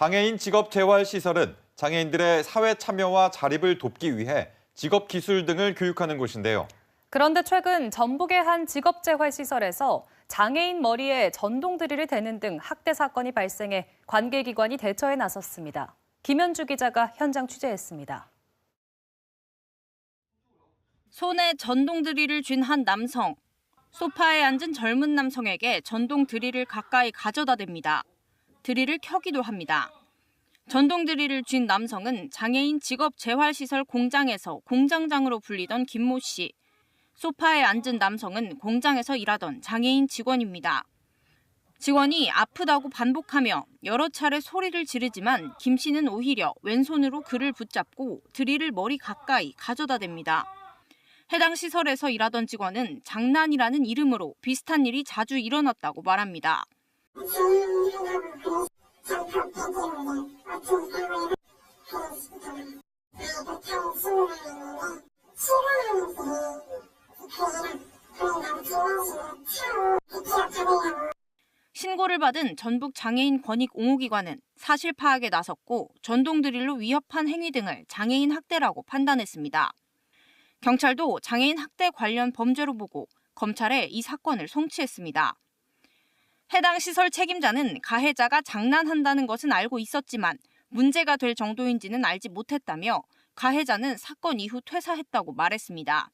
장애인 직업 재활 시설은 장애인들의 사회 참여와 자립을 돕기 위해 직업 기술 등을 교육하는 곳인데요. 그런데 최근 전북의 한 직업 재활 시설에서 장애인 머리에 전동 드릴을 대는 등 학대 사건이 발생해 관계 기관이 대처에 나섰습니다. 김현주 기자가 현장 취재했습니다. 손에 전동 드릴을 쥔 한 남성. 소파에 앉은 젊은 남성에게 전동 드릴을 가까이 가져다 댑니다. 드릴을 켜기도 합니다. 전동 드릴을 쥔 남성은 장애인 직업 재활시설 공장에서 공장장으로 불리던 김모 씨. 소파에 앉은 남성은 공장에서 일하던 장애인 직원입니다. 직원이 아프다고 반복하며 여러 차례 소리를 지르지만 김 씨는 오히려 왼손으로 그를 붙잡고 드릴을 머리 가까이 가져다 댑니다. 해당 시설에서 일하던 직원은 장난이라는 이름으로 비슷한 일이 자주 일어났다고 말합니다. 신고를 받은 전북 장애인 권익 옹호기관은 사실 파악에 나섰고 전동 드릴로 위협한 행위 등을 장애인 학대라고 판단했습니다. 경찰도 장애인 학대 관련 범죄로 보고 검찰에 이 사건을 송치했습니다. 해당 시설 책임자는 가해자가 장난한다는 것은 알고 있었지만 문제가 될 정도인지는 알지 못했다며 가해자는 사건 이후 퇴사했다고 말했습니다.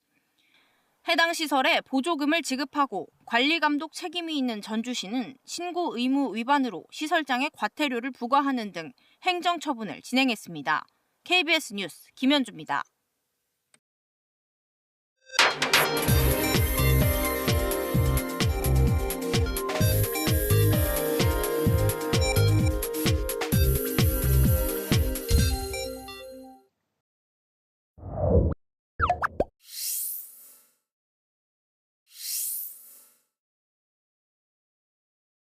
해당 시설에 보조금을 지급하고 관리 감독 책임이 있는 전주시는 신고 의무 위반으로 시설장에 과태료를 부과하는 등 행정 처분을 진행했습니다. KBS 뉴스 김현주입니다.